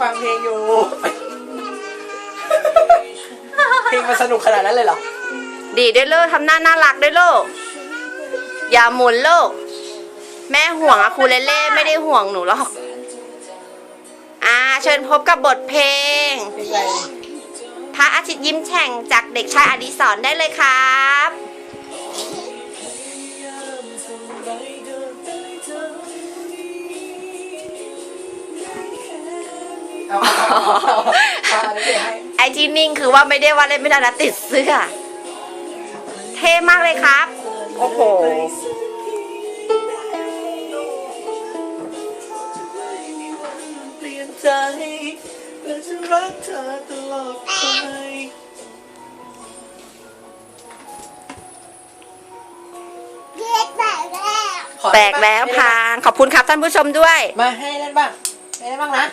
ฟังเพลงอยู่ เพลงมันสนุกขนาดนั้นเลยเหรอ ดีด้วยลูกทำหน้าน่ารักด้วยลูกอย่าหมุนลูกแม่ห่วงอะครูเล่เล่ไม่ได้ห่วงหนูหรอก อ่า เชิญพบกับบทเพลง เพลงอะไร พระอาทิตย์ยิ้มแฉ่งจากเด็กชายอดิศรได้เลยครับ เอาเอาเอาเอาเอาอันนี้เพลงให้ไอที่นิ่งคือว่าไม่ได้ว่าเล่นไม่ได้นะติดเสื้อ เท่มากเลยครับ โอ้โห เปลี่ยนใจและจะรักเธอตลอดไปเรียกแตกแล้วขอแตเล่กนบ้างแล้วให้เล่นพาง ขอบคุณครับท่านผู้ชมด้วยบ้างมาให้เล่นบ้างให้เล่นบ้างนะ